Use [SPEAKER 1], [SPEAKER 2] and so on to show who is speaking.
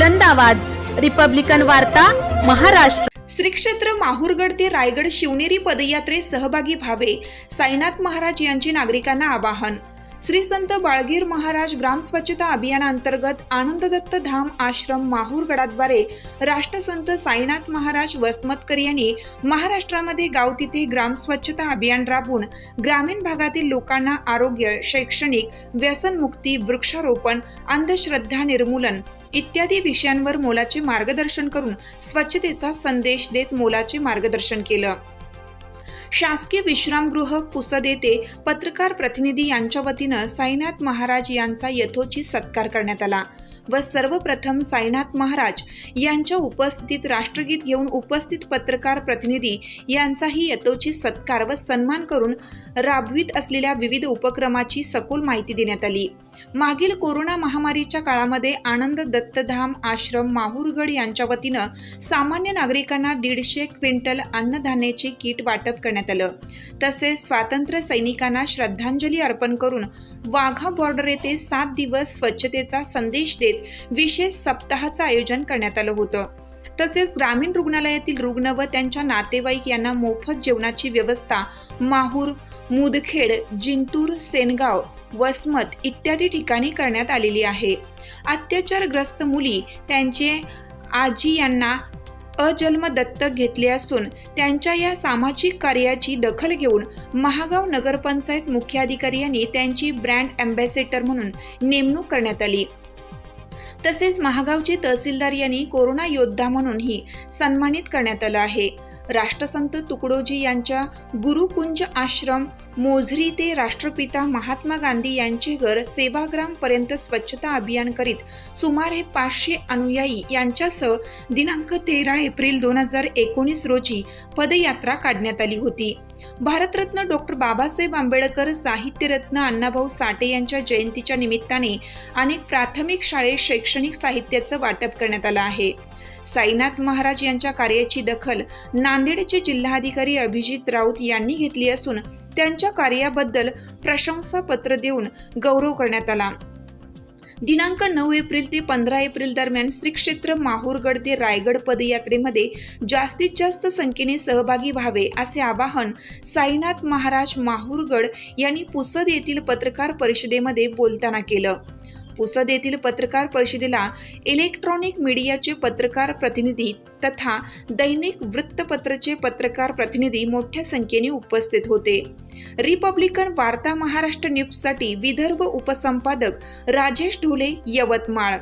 [SPEAKER 1] बुलंद आवाज. रिपब्लिकन वार्ता महाराष्ट्र.
[SPEAKER 2] श्री क्षेत्र माहूरगड ते रायगड शिवनेरी पदयात्रेत सहभागी व्हावे. साईनाथ महाराज यांचे नागरिकांना आवाहन. श्री संत बाळगीर महाराज ग्राम स्वच्छता अभियानांतर्गत आनंददत्त धाम आश्रम माहूरगडाद्वारे राष्ट्रसंत साईनाथ महाराज वसमतकर यांनी महाराष्ट्रामध्ये गाव तिथे ग्राम स्वच्छता अभियान राबवून ग्रामीण भागातील लोकांना आरोग्य शैक्षणिक व्यसनमुक्ती वृक्षारोपण अंधश्रद्धा निर्मूलन इत्यादी विषयांवर मोलाचे मार्गदर्शन करून स्वच्छतेचा संदेश देत मोलाचे मार्गदर्शन केलं. शासकीय विश्रामगृह पुसद येथे पत्रकार प्रतिनिधी यांच्या वतीनं साईनाथ महाराज यांचा यथोचित सत्कार करण्यात आला व सर्वप्रथम साईनाथ महाराज यांच्या उपस्थितीत राष्ट्रगीत घेऊन उपस्थित पत्रकार प्रतिनिधी यांचाही यथोचित सत्कार व सन्मान करून राबवित असलेल्या विविध उपक्रमाची सखोल माहिती देण्यात आली. मागील कोरोना महामारीच्या काळामध्ये आनंद दत्तधाम आश्रम माहूरगड यांच्या वतीनं सामान्य नागरिकांना दीडशे क्विंटल अन्नधान्याचे किट वाटप करण्यात आलं. तसेच स्वातंत्र्य सैनिकांना श्रद्धांजली अर्पण करून वाघा बॉर्डर येथे सात दिवस स्वच्छतेचा संदेश देत विशेष सप्ताहाचं आयोजन करण्यात आलं होतं. तसेच ग्रामीण रुग्णालयातील रुग्ण व त्यांच्या नातेवाईक यांना मोफत जेवणाची व्यवस्था माहूर मुदखेड जिंतूर सेनगाव वसमत इत्यादी ठिकाणी करण्यात आलेली आहे. अत्याचारग्रस्त मुली त्यांचे आजी यांना अजन्म दत्तक घेतले असून त्यांच्या या सामाजिक कार्याची दखल घेऊन महागाव नगरपंचायत मुख्याधिकारी यांनी त्यांची ब्रँड अँबॅसेडर म्हणून नेमणूक करण्यात आली. तसेच महागावचे तहसीलदार यांनी कोरोना योद्धा म्हणूनही सन्मानित करण्यात आलं आहे. राष्ट्रसंत तुकडोजी यांच्या गुरुकुंज आश्रम मोझरी ते राष्ट्रपिता महात्मा गांधी यांचे घर सेवाग्रामपर्यंत स्वच्छता अभियान करीत सुमारे पाचशे अनुयायी यांच्यासह दिनांक तेरा एप्रिल दोन हजार एकोणीस रोजी पदयात्रा काढण्यात आली होती. भारतरत्न डॉक्टर बाबासाहेब आंबेडकर साहित्यरत्न अण्णाभाऊ साठे यांच्या जयंतीच्या निमित्ताने अनेक प्राथमिक शाळेत शैक्षणिक साहित्याचं वाटप करण्यात आलं आहे. साईनाथ महाराज यांच्या कार्याची दखल नांदेडचे जिल्हाधिकारी अभिजित राऊत यांनी घेतली असून त्यांच्या कार्याबद्दल प्रशंसापत्र देऊन गौरव करण्यात आला. दिनांक नऊ एप्रिल ते पंधरा एप्रिल दरम्यान श्री क्षेत्र माहूरगड ते रायगड पदयात्रेमध्ये जास्तीत जास्त संख्येने सहभागी व्हावे असे आवाहन साईनाथ महाराज माहूरगड यांनी पुसद येथील पत्रकार परिषदेमध्ये बोलताना केलं. पुसद येथील पत्रकार परिषदेला इलेक्ट्रॉनिक मीडियाचे पत्रकार प्रतिनिधी तथा दैनिक वृत्तपत्रचे पत्रकार प्रतिनिधी मोठ्या संख्येने उपस्थित होते. रिपब्लिकन वार्ता महाराष्ट्र न्यूजसाठी विदर्भ उपसंपादक राजेश ढोले यवतमाळ.